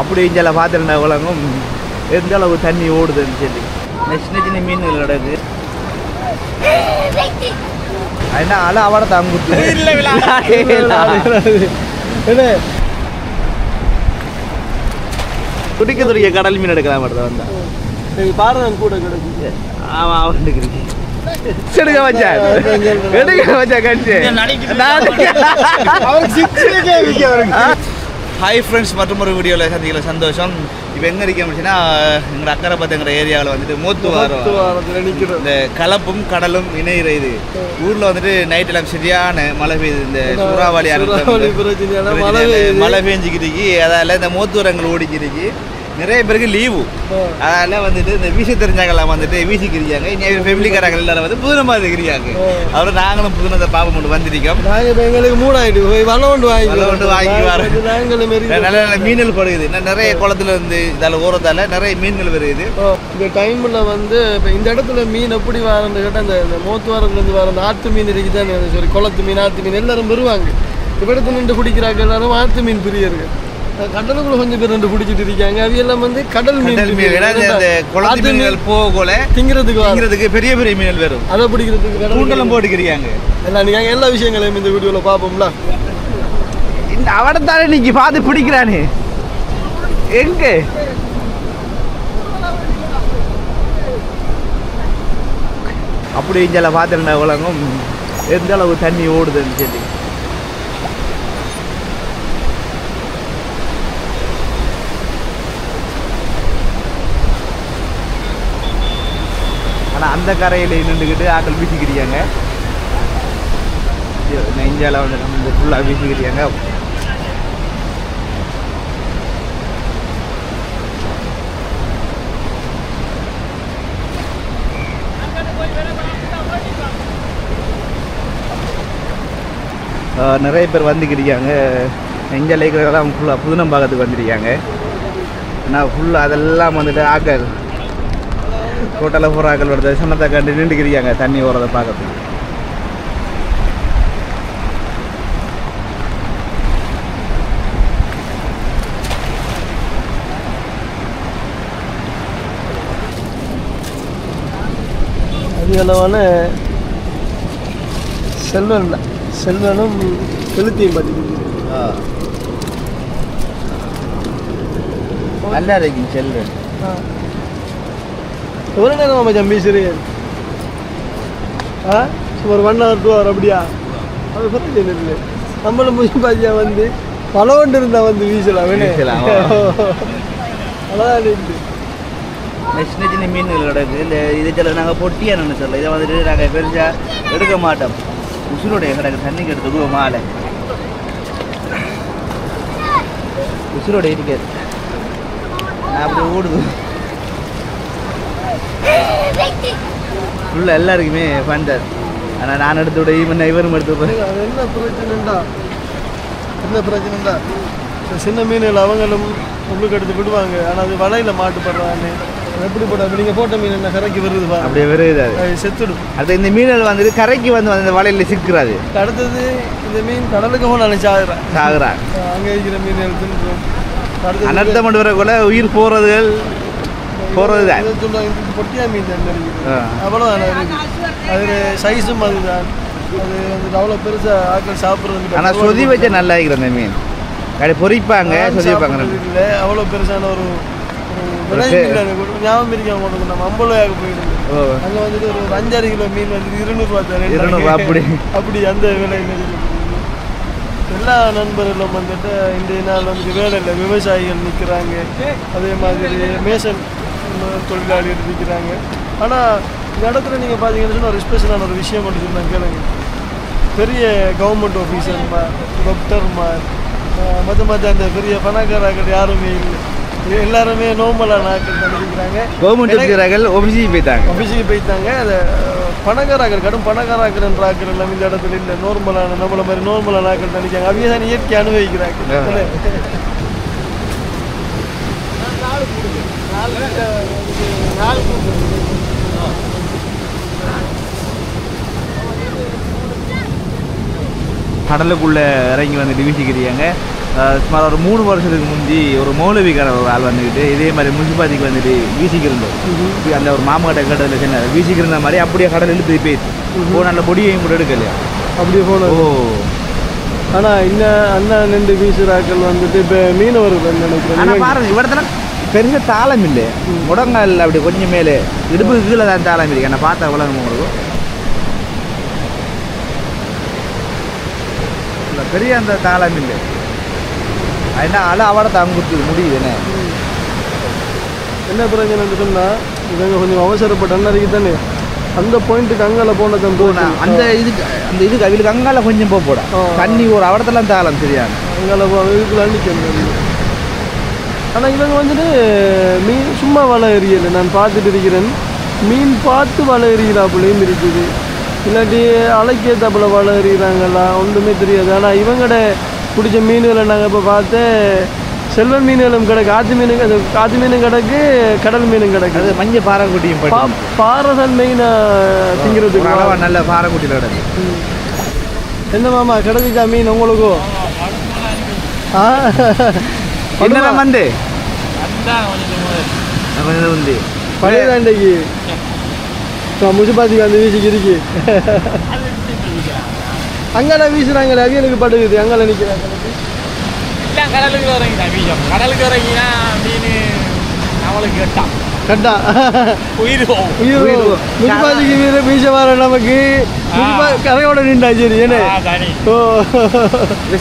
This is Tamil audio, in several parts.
அப்படி இஞ்சால பார்த்துருந்தா உலகம் எந்த அளவு தண்ணி ஓடுதுன்னு சொல்லி. சின்ன சின்ன மீன்கள் கிடக்கு. என்ன அலை அவட தாங்குத்து என்ன? துடிக்க துடிக்க கடல் மீன் எடுக்கலாம் மட்டும் வந்தா. பாரதம் கூட கிடக்கு. ஆமா அவன் எடுக்கிறீங்க எடுக்க வச்சா எடுக்க வச்சா கட்சி அவருக்கு சிக்ஸுக்கே விற்க அவருக்கு. ஹாய் ஃப்ரெண்ட்ஸ் மற்றும் ஒரு வீடியோவில் சந்திக்கல சந்தோஷம். இப்போ எங்கே இருக்க முடிச்சுன்னா எங்கள் அக்கறை பத்தங்கிற ஏரியாவில் வந்துட்டு மூத்து பத்து வாரம் வாரத்தில் நிற்கிறோம் இந்த கலப்பும் கடலும் இணையிற இது. ஊரில் வந்துட்டு நைட் எல்லாம் சரியான மழை பெய்யுது. இந்த சூறாவளி மழை பெஞ்சிக்கிட்டு அதால இந்த மூத்தூரங்கள் ஓடிக்கிருக்கு நிறைய பேருக்கு லீவு. அதனால வந்துட்டு இந்த வீசி தெரிஞ்சாங்கலாம் வந்துட்டு வீசிக்கிறியாங்க இனி ஃபேமிலிக்காரங்க எல்லாரும் வந்து புதுனமாக இருக்கிறியாங்க ஆ. அப்புறம் நாங்களும் புதுனத்தை பாப்பம் கொண்டு வந்திருக்கோம் நாங்கள் எங்களுக்கு மூடாயிட்டு போய் வலை கொண்டு வாங்கி வலை கொண்டு வாங்கி மாரி நல்ல நல்ல மீன்கள் படுகுது. நிறைய குளத்துல இருந்து இதால ஓரத்தால நிறைய மீன்கள் வருது இந்த டைமில் வந்து இப்போ இந்த இடத்துல மீன் எப்படி வரன்னு கேட்டால் அந்த இந்த மோத்துவாரத்துலேருந்து வர அந்த ஆத்து மீன் இருக்குதானே சரி குளத்து மீன் ஆத்து மீன் எல்லாரும் வருவாங்க. இப்போ இடத்துல நின்று பிடிக்கிறாங்க எல்லாரும் ஆத்து மீன் பிரியர்கள். கடலுக்குள்ள கொஞ்சம் பேர் நின்று பிடிச்சிட்டு இருக்காங்க. அது எல்லாம் வந்து கடல் மீன் இந்த குளத்து மீன்கள் போகல திங்கிறதுக்கு. திங்கிறதுக்கு பெரிய பெரிய மீன்கள் வரும். அதை பிடிக்கிறதுக்கு கடல் கூண்டெல்லாம் போட்டுக்கிறியாங்க. எல்லாம் நீங்கள் எல்லா விஷயங்களையும் இந்த வீடியோவில் பார்ப்போம்ல. இந்த அவடத்தாலே நீங்க பார்த்து பிடிக்கிறானே? எங்க? அப்படி இஞ்சால பார்த்துருந்தா உலகம் எந்த அளவு தண்ணி ஓடுதுன்னு சொல்லி. ஆனால் அந்த கரையில் நின்றுக்கிட்டு ஆக்கள் வீசிக்கிறியாங்க இந்தியாவில் வந்து நம்ம ஃபுல்லாக வீசிக்கிறியாங்க நிறைய பேர் வந்துக்கிறியாங்க எங்கள் லைக்கிறதெல்லாம் ஃபுல்லாக புதுனம் பாகத்துக்கு வந்துருக்காங்க ஆனால் ஃபுல்லாக அதெல்லாம் வந்துட்டு ஆக்கள் டோட்டலாக பூரா ஆக்கள் வருது. சொன்னதை கண்டு நின்றுக்கிறியாங்க தண்ணி ஓரதை பார்க்கறதுக்கு. அது அளவான செல்வன் தான் செல்வனும் கெளுத்தியும் பார்த்துக்கிட்டு நல்லா இருக்கும் செல்வன். எவ்வளோ நேரம் மச்சான் பேசுறீங்க ஆ? சுமார் ஒன் ஹவர் டூ ஹவர் அப்படியா? அது பிரச்சனை இல்லை நம்மளும் முடிஞ்சு பாத்தியா வந்து பலவண்டு இருந்தா வந்து வீசலாம் வீசலாம். அதான் இருக்கு இந்த சின்ன சின்ன மீன்கள் கிடக்கு. இந்த இது சில நாங்கள் பொட்டியாக நினைச்சிடல இதை வந்துட்டு நாங்கள் பெருசாக எடுக்க மாட்டோம். உசுரோடைய கிடக்கு தண்ணிக்கு எடுத்து மாலை. உசுரோட இருக்காது நான் அப்படி ஓடுது. ஃபுல்லாக எல்லாருக்குமே ஃபண்டர் ஆனால் நான் எடுத்து விட ஈவன் இவரும் எடுத்து அது என்ன பிரச்சனைண்டா? என்ன பிரச்சனைண்டா? சின்ன மீன்கள் அவங்களும் உள்ளுக்கு எடுத்து விடுவாங்க. ஆனால் அது வலையில் மாட்டுப்படுறாங்க எப்படி போட? நீங்கள் போட்ட மீன் என்ன கரைக்கு வருது பாருங்க அப்படியே வருது செத்துடும். அடுத்து இந்த மீன்கள் வந்துட்டு கரைக்கு வந்து அந்த வலையில் சிக்கிறாது. அடுத்தது இந்த மீன் கடலுக்கு போனாலும் சாகுறேன் சாகுறான் அங்கே இருக்கிற மீன் அடுத்தது அனர்த்தம் கொண்டு வரக்குள்ள உயிர் போகிறதுகள் போகிறது தான் பொட்டியா மீன் தான். அவ்வளோதான் அது சைஸும் அதுதான். அது வந்து அவ்வளோ பெருசாக ஆட்கள் சாப்பிட்றது ஆனால் சொதி வச்ச நல்லா இருக்கிற அந்த மீன். அப்படி பொரிப்பாங்க சொதி வைப்பாங்க. இல்லை. அவ்வளோ பெருசான ஒரு ஞாபகம் இருக்க உங்களுக்கு? நம்ம ஐம்பது போயிடுது அங்கே வந்துட்டு ஒரு அஞ்சாறு கிலோ மீன் வந்து இருநூறுவா தரேன் இருநூறுவா அப்படி. அப்படி அந்த விலையில் எல்லா நண்பர்களும் வந்துட்டு இன்றைய நாள் வந்து வேலை இல்லை விவசாயிகள் நிற்கிறாங்க அதே மாதிரி மேசன் தொழிலாளிகள் நிற்கிறாங்க ஆனால் இந்த இடத்துல நீங்கள் பார்த்தீங்கன்னு சொன்னா ஒரு ஸ்பெஷலான ஒரு விஷயம் மட்டும் சொன்னாங்க கேளுங்க. பெரிய கவர்மெண்ட் ஆஃபீஸர்மார் டாக்டர்மார் மற்ற மற்ற அந்த பெரிய பணக்காரர்கள் யாருமே இல்லை. எல்லாருமே நோம்பலான ஆட்கள் தான் இருக்கிறாங்க. கவர்மெண்ட் இருக்கிறார்கள் ஒபிசி போயிட்டாங்க. ஆஃபீஸுக்கு போயிட்டாங்க. அதை பணக்காராக்கள் கடும் பணக்காராக்கள் என்ற ஆக்கள் எல்லாம் இந்த இடத்துல இல்லை. நார்மலான நம்மள மாதிரி நார்மலான ஆக்கள் நினைக்காங்க அவையே தான் இயற்கை அனுபவிக்கிறாங்க ஆ. என்ன? கடலுக்குள்ள இறங்கி வந்துட்டு வீசிக்கிறியாங்க அஹ், சுமார் ஒரு மூணு வருஷத்துக்கு முந்தி ஒரு மௌலவிக்கார ஒரு ஆள் வந்துக்கிட்டு இதே மாதிரி முனிசிபாலிட்டிக்கு வந்துட்டு வீசிக்கிருந்தோம். அந்த ஒரு மாமா கிட்ட கேட்டதில் சொன்னார் வீசிக்கிருந்த மாதிரி அப்படியே கடல் இழுத்து போயிடுச்சு ஓ நல்ல பொடியையும் கூட எடுக்கலையா? அப்படியே ஓ. போனது ஆனால் இந்த அண்ணா நின்று வீசுறாக்கள் வந்துட்டு இப்போ மீனவர்கள் நினைக்கிறேன். பாருங்க இவடத்துல பெருசா தாளம் இல்லை முடங்கால் அப்படி கொஞ்சம் மேலே. இடுப்பு கீழே தான் தாளம் இருக்கு. என்ன பார்த்தா உலகம் உங்களுக்கு. பெரிய அந்த தாளம் இல்லை என்ன அலை அவட தங்குத்து முடியுது என்ன? என்ன பிரச்சனைன்னு சொன்னால் இவங்க கொஞ்சம் அவசரப்பட்ட அண்ணருக்கு தானே. அந்த பாயிண்ட்டுக்கு அங்கால போனா, தோணும் அந்த இதுக்கு அந்த இதுக்கு அவளுக்கு அங்கால கொஞ்சம் போக போடா. தண்ணி ஒரு அவடத்தெல்லாம் தாளம் சரியான அங்கால போ இதுக்குள்ள நிற்கணும் ஆனால் இவங்க வந்துட்டு மீன் சும்மா வலை எறியலை. நான் பார்த்துட்டு இருக்கிறேன். மீன் பார்த்து வலை எறிகிறாப்புலையும் இருக்குது. இல்லாட்டி அலைக்கேத்தாப்புல வலை எறிகிறாங்களா? ஒன்றுமே தெரியாது. ஆனால் இவங்கட பிடிச்ச மீன்களை நாங்கள் இப்போ பார்த்து செல்வன் மீன்களும் கிடக்கு ஆத்து மீன் அது ஆத்து மீனும் கிடக்கு கடல் மீனும் கிடக்கு. அது மஞ்சள் பாறைக்குட்டியும் பாறை தான் மெயினாக திங்கிறதுக்கு நல்ல பாறைக்குட்டியில் கிடக்கு. என்ன மாமா கிடைச்சிச்சா மீன் உங்களுக்கும்? ஆ? என்ன வந்து? கொஞ்சம் வந்து. பழைய தாண்டைக்கு முசுபாத்திக்கு அந்த வீசிக்கு இருக்கு. அங்கெல்லாம் வீசுறாங்களே அவியலுக்கு படுகுது. அங்கெல்லாம் நிற்கிறாங்க எல்லாம் கடலுக்கு இறங்கினா வீசம். கடலுக்கு இறங்கினா மீன் நம்மளுக்கு எட்டாம் கட்டா. உயிர் உயிர். முசுபாத்திக்கு வீர வீச வர நமக்கு கரையோட நின்றா சரி என்ன? ஓ.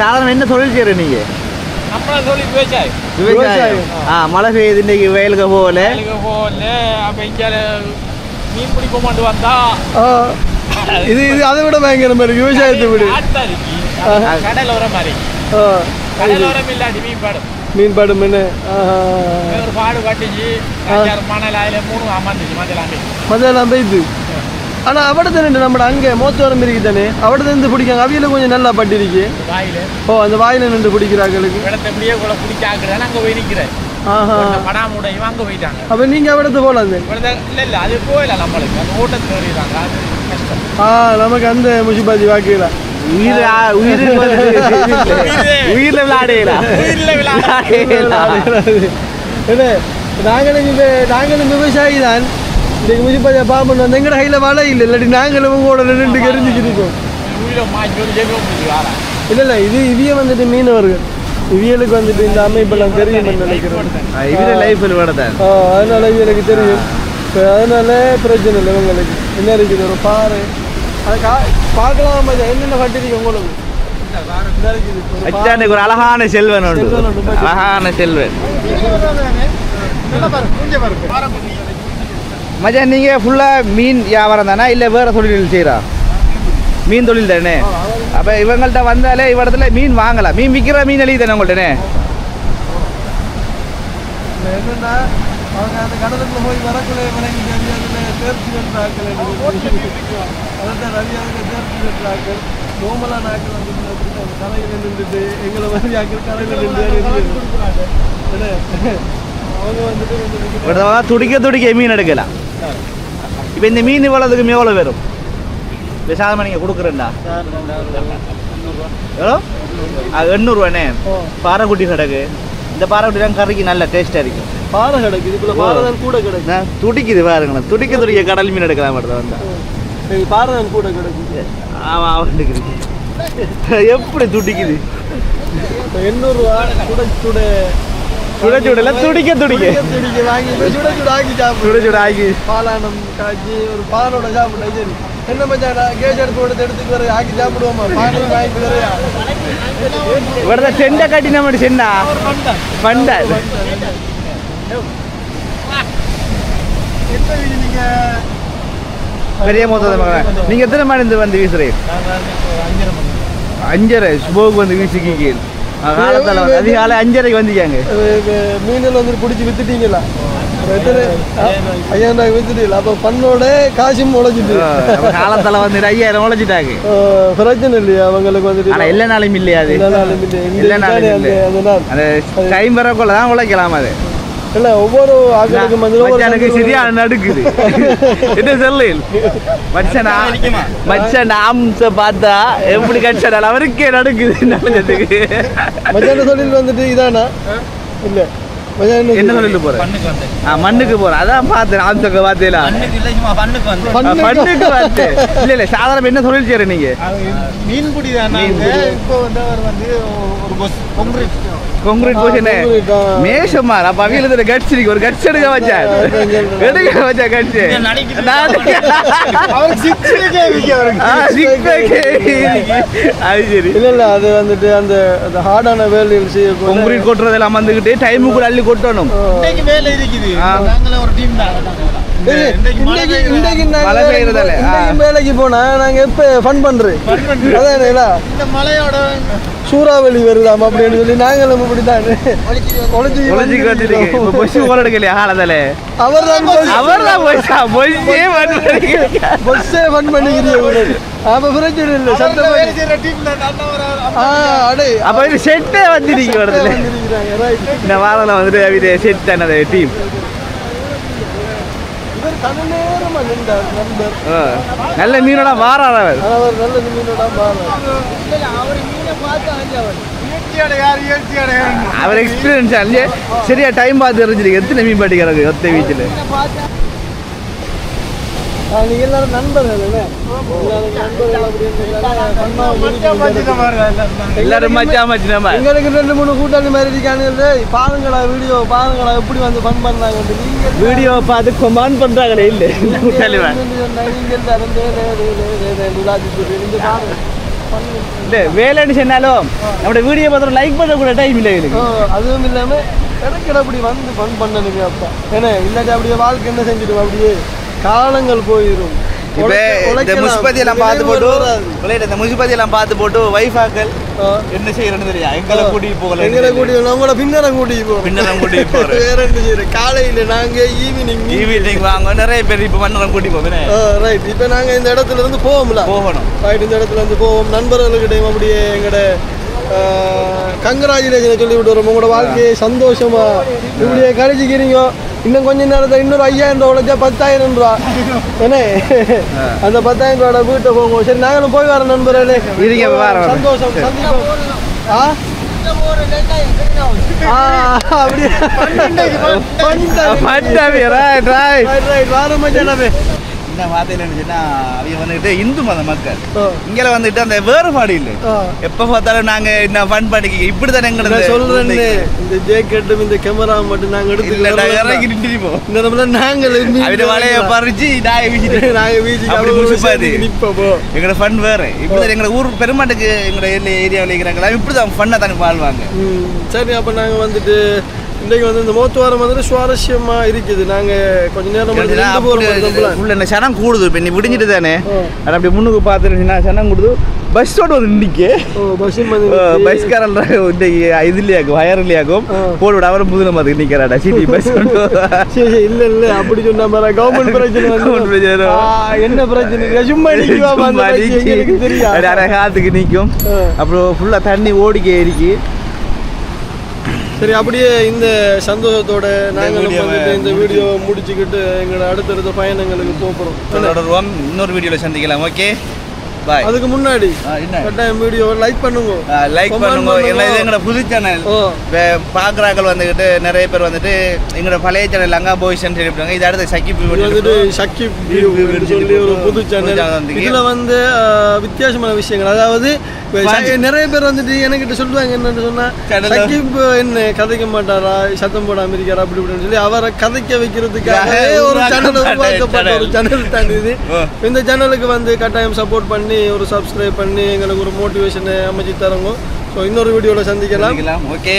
சாதாரண என்ன தொழில் செய்யற நீங்க? இங்கே மீன் பிடிக்க மாட்டு வந்தா. ஆ. இது இது அதை விட பயங்கரமா இருக்கு விவசாயத்தை விட. ஆத்தா இருக்கு. ஆ. கடல் உரம் மாதிரி. ஆ. கடல் உரம் இல்லாட்டி மீன் பாடும். மீன் பாடும் என்ன. ஒரு பாடு கட்டிச்சு மணல் அதில் மூணு அமர்ந்துச்சு மஞ்சளாண்டி. மதெல்லாம் பெய்து ஆனா அவடத்தை ரெண்டு நம்ம அங்கே மோத்தோரம் இருக்கு தானே இருந்து பிடிக்காங்க. அவியில கொஞ்சம் நல்லா பட்டிருக்கு. வாயில். ஓ அந்த வாயில நின்று பிடிக்கிறாங்களுக்கு இடத்த இப்படியே கூட பிடிச்சி ஆக்குறதால அங்கே போய் உயிர் உயிர்ல நாங்களும் இப்ப நாங்களும் விவசாயி தான் இன்னைக்கு முசிபாஜியை பாம்பு வந்து எங்கட கையில வலை இல்லை இல்லாட்டி நாங்களும் உங்களோட ரெண்டு வாரா இல்ல இல்ல இது இவிய வந்துட்டு மீனவர்கள் இவியலுக்கு வந்துட்டு இந்த அமைப்பெல்லாம் தெரியும் நினைக்கிறேன் இவர லைஃப்ல விடதான் ஆ, அதனால எனக்கு தெரியும் அதனால பிரச்சனை இல்லை உங்களுக்கு என்ன இருக்குது ஒரு பாறை அது கா பார்க்கலாம். என்னென்ன பட்டிருக்கு உங்களுக்கு ஒரு அழகான செல்வன் உண்டு. அழகான செல்வன் மச்சான் நீங்க ஃபுல்லா மீன் வியாபாரம் தானா? இல்ல வேற தொழில் செய்யறா மீன் தொழில் தானே? அப்ப இவங்கள்ட்ட வந்தாலே இவ்விடத்துல மீன் வாங்கலாம். மீன் விற்கிற மீன் எழுதி தானே அவங்க அந்த கடலுக்குள்ள போய் வரக்குள்ள விளங்கி தேர்ச்சி பெற்ற ஆக்கள் அதான் ரவி அதில் தேர்ச்சி பெற்ற ஆக்கள் நோமலான ஆக்கள் வந்து அந்த கரையில் நின்றுட்டு எங்களை மாதிரி ஆக்கள் கரையில் நின்று என்ன அவங்க வந்துட்டு கொஞ்சம் நிக்க- இவ்வளவு துடிக்க துடிக்க மீன் எடுக்கலாம் இப்போ இந்த மீன் இவ்வளவுக்கு எவ்வளோ எண்ணூறுவாண்ணே பாறைக்குட்டி கிடக்கு இந்த பாறைக்குட்டி தான் கறிக்கு நல்ல டேஸ்ட்டாக இருக்கும் பாறை கிடக்கு இதுக்குள்ள பாறை தான் கூட கிடக்கு துடிக்குது பாருங்களேன் துடிக்க துடிக்க கடல் மீன் எடுக்கலாம் மட்டும் வந்தா எங்க பாறை தான் கூட கிடக்கு ஆமாம் அவனுக்கு எப்படி துடிக்குது எண்ணூறுவா சுட சுட சுட சுடல துடிக்க துடிக்க துடிக்க வாங்கி சுட சுட ஆக்கி சுட சாப்பிடு சுட ஆகி பாலானம் காய்ச்சி ஒரு பாலோட சாப்பிட்டா சரி என்ன மச்சான் கேஸ் எடுத்து கொடுத்து எடுத்துட்டு வர ஆக்கி சாப்பிடுவோமா பாலும் வாங்கிட்டு வரையா இவ்வளோ செண்டை கட்டி நம்ம சென்னா பண்டா நீங்க பெரிய மொத்தத்தை மகன் நீங்கள் எத்தனை மணி வந்து வீசுறீங்க அஞ்சரை சுபோக்கு வந்து வீசிக்கு காலத்தில் அதிகாலை அஞ்சரைக்கு வந்துக்காங்க மீனில் வந்து பிடிச்சி வித்துட்டீங்களா ஐயாயிரம் ரூபாய் வித்துட்டீங்களா அப்போ பண்ணோட காசும் முளைச்சிட்டு. காலத்தில் வந்து ஐயாயிரம் உழைச்சிட்டாங்க அஹ் பிரச்சனை இல்லையா அவங்களுக்கு வந்துட்டு? ஆனால் எல்லா நாளும் இல்லையா அது? எல்லா நாளும் இல்லை. இந்த எல்லா நாளும் இல்லை. டைம் வரக்குள்ள தான் உழைக்கலாம் அது. இல்ல ஒவ்வொரு ஆக்களுக்கும் வந்து சந்தர்ப்பம் சரியான நடுக்குது. என்ன சொல்லு? மச்சான் மச்சான் ஆம்ச பார்த்தா எப்படி கட்சாடால் அவருக்கே நடுக்குது நல்லதுக்கு மச்சான தொழில் வந்துட்டு இதானா? இல்ல. மச்சான் என்ன சொல்லிட்டு போற? ஆ, மண்ணுக்கு போறேன் அதான் பார்த்தேன் ஆம்சக்க பார்த்தீங்களா மண்ணுக்கு இல்ல இல்ல சாதாரண என்ன தொழில் செய்யற நீங்க? மீன்பிடி தான் இப்போ வந்து அவர் வந்து ஒரு கொங்கிரீட் போஷனே. மேஷமா அப்ப அவியல இருக்கு ஒரு கட்ஸ் எடுக்க வச்சான் எடுக்க வச்சா சிக்ஸ் அது சரி. இல்ல இல்ல அது வந்துட்டு அந்த ஹார்டான செய்யக்கூடிய கொங்கிரீட் கொட்டுறதெல்லாம் வந்துகிட்டு டைமுக்கு கூட அள்ளி கொட்டணும். வேலை இருக்குது. நாங்களே ஒரு டீம் தான். வேலைக்கு போனா நாங்க எப்ப ஃபன் பண்றோம் அதான் இல்ல இந்த மழையோட சூறாவளி வருதாம் அப்படின்னு சொல்லி நாங்களும் இப்படித்தான். ஒளிச்சு உழைச்சிக்கு வந்துருக்கு இப்ப பஸ் ஓட எடுக்கலையா காலத்தால அவர் தான் அவர் தான் போய்ச்சா போய்ச்சே பஸ்ஸே ஃபன் பண்ணிக்கிறீங்க? அப்ப பிரச்சனை இல்லை சத்தம் அப்ப இது செட்டே வந்துருக்கு இடத்துல வந்திருக்கிறாங்க ரைட் இந்த வாரம் வந்துட்டு செட் தானே டீம் இவர் கன நேரமா நின்றார் நண்பர் நல்ல மீனோட வாரார் அவர். அவர் நல்ல இயற்கையோட அவர் எக்ஸ்பீரியன்ஸ் அஞ்சு சரியா டைம் பார்த்து எரிஞ்சிருக்கு எத்தனை மீன் பாட்டி கிடக்கு ஒத்த வீச்சில் நீங்க எல்லாரும் நண்பர்கள் எல்லாரும் எங்களுக்கு ரெண்டு மூணு கூட்டாளி மாதிரி இருக்கானுங்க பாருங்களா வீடியோ பாருங்களா எப்படி வந்து ஃபன் பண்ணாங்க வீடியோ பார்த்து கொமான் பண்றாங்களே இல்ல. இல்ல வேலைன்னு சொன்னாலும் நம்மளோட வீடியோ பார்த்து லைக் பண்ண கூட டைம் இல்லை எனக்கு அதுவும் இல்லாம எனக்கு அப்படி வந்து ஃபன் பண்ணனுங்க அப்பா. ஏன்னா இல்லாட்டி அப்படியே வாழ்க்கை என்ன செஞ்சிடும் அப்படியே? காலங்கள் போயிடும் இப்ப இந்த முஸ்பதி எல்லாம் பார்த்து போட்டு விளையாட்டு இந்த முஸ்பதி எல்லாம் பார்த்து போட்டு வைஃபாக்கள் என்ன செய்யறேன்னு தெரியா எங்களை கூட்டிட்டு போகல. எங்களை கூட்டி நம்மளோட பின்னரம் கூட்டி போறோம் பின்னரம் கூட்டிட்டு போறோம். வேற என்ன செய்யறோம் காலையில நாங்க ஈவினிங் ஈவினிங் வாங்க நிறைய பேர் இப்ப மன்னரம் கூட்டி போவேன். ரைட் இப்போ நாங்க இந்த இடத்துல இருந்து போவோம்ல. போகணும். ரைட் இந்த இடத்துல இருந்து போவோம். நண்பர்களுக்கிட்டையும் அப்படியே எங்களோட கங்கராஜுலேஷனை சொல்லி விட்டுறோம் உங்களோட வாழ்க்கையை சந்தோஷமா இப்படியே கழிச்சிக்கிறீங்க இன்னும் கொஞ்ச நேரத்தில் இன்னொரு ஐயாயிரம் ரூபா உழைச்சா பத்தாயிரம் ரூபா. என்ன? அந்த பத்தாயிரம் ரூபாயோட வீட்டை போவோம் சரி நாங்களும் போய் வரோம் நண்பர்களே. சந்தோஷம் ஆ, அப்படியே? இந்த வார்த்தையில அவங்க வந்துட்டு இந்து மத மக்கள். இங்கே வந்துட்டு அந்த வேறுபாடு இல்லை. எப்ப பார்த்தாலும் நாங்க என்ன ஃபன் பண்ணிக்க இப்படி தானே நான் சொல்றேன்னு இந்த ஜேக்கெட்டும் இந்த கேமரா மட்டும் நாங்க இல்ல நாங்க எடுத்து இறங்கி நின்றுப்போம் இந்த நம்மள நாங்கள் அவரு வலைய பறிச்சு நாய வீசிட்டு நாங்க வீட்டுக்கு அப்படி. விஷயத்துக்கு நிப்போம். எங்களோட ஃபன் வேற. இப்படி எங்களோட ஊர் பெருமாட்டுக்கு எங்களோட ஏரியாவில் இருக்கிறாங்களா இப்படி தான் ஃபன்னாக தானே வாழ்வாங்க. சரி அப்ப நாங்க வந்துட்டு இன்னைக்கு வந்து இந்த மோத்துவாரம் வந்துட்டு சுவாரஸ்யமா இருக்குது நாங்க கொஞ்ச நேரம் மாதிரி. உள்ள என்ன சனம் கூடுது இப்போ நீ விடிஞ்சிட்டு தானே ஆ. அது அப்படி முன்னுக்கு பார்த்துருந்துச்சுன்னா சனம் கூடுது பஸ்ஸோட வந்து வந்து நிக்குது. பஸ்காரன் இந்த இதுலையாக்கும் வயர்லையாக்கும் ஆ. போடுவிட அவரும் புதுல மாதிரி நிற்கிறாடா சிட்டி பஸ் இல்ல இல்ல அப்படி சொன்னா பாரு கவர்மெண்ட் பிரச்சனை வந்து பிரச்சனை. என்ன பிரச்சனை சும்மா பைக் எங்களுக்கு தெரியாது அரகாத்துக்கு நிற்கும். அப்புறம் ஃபுல்லாக தண்ணி ஓடிக்க ஏறிக்கு சரி அப்படியே இந்த சந்தோஷத்தோட வந்துட்டு இந்த வீடியோவை முடிச்சுக்கிட்டு எங்களோட அடுத்தடுத்த பயணங்களுக்கு போகிறோம் தொடருவோம். இன்னொரு வீடியோவில் சந்திக்கலாம். ஓகே பாய் அதுக்கு முன்னாடி கட்டாயம் வீடியோவை லைக் பண்ணுங்க. லைக் பண்ணுங்க. எல்லாம் இது எங்களோட புது சேனல் பார்க்குறாக்கள் வந்துக்கிட்டு நிறைய பேர் வந்துட்டு எங்களோட பழைய சேனல் லங்கா பாய்ஸ்ன்னு சொல்லிவிட்டாங்க இது அடுத்து சக்கி இது வந்துட்டு சக்கி View, வியூ view சொல்லி ஒரு புது சேனல். இதுல வந்து வித்தியாசமான விஷயங்கள். அதாவது நிறைய பேர் வந்துட்டு என்கிட்ட சொல்லுவாங்க என்னன்னு சொன்னா சக்கிப் என்ன கதைக்க மாட்டாரா? சத்தம் போடாம இருக்காரா? அப்படி இப்படின்னு சொல்லி அவரை கதைக்க வைக்கிறதுக்காக ஒரு சேனல் உருவாக்கப்பட்ட ஒரு சேனல் தான் இது. இந்த சேனலுக்கு வந்து கட்டாயம் சப்போர்ட் பண்ணி ஒரு சப்ஸ்கிரைப் பண்ணி எங்களுக்கு ஒரு மோட்டிவேஷனை அமைச்சு தரங்க. ஸோ இன்னொரு வீடியோவில் சந்திக்கலாம். ஓகே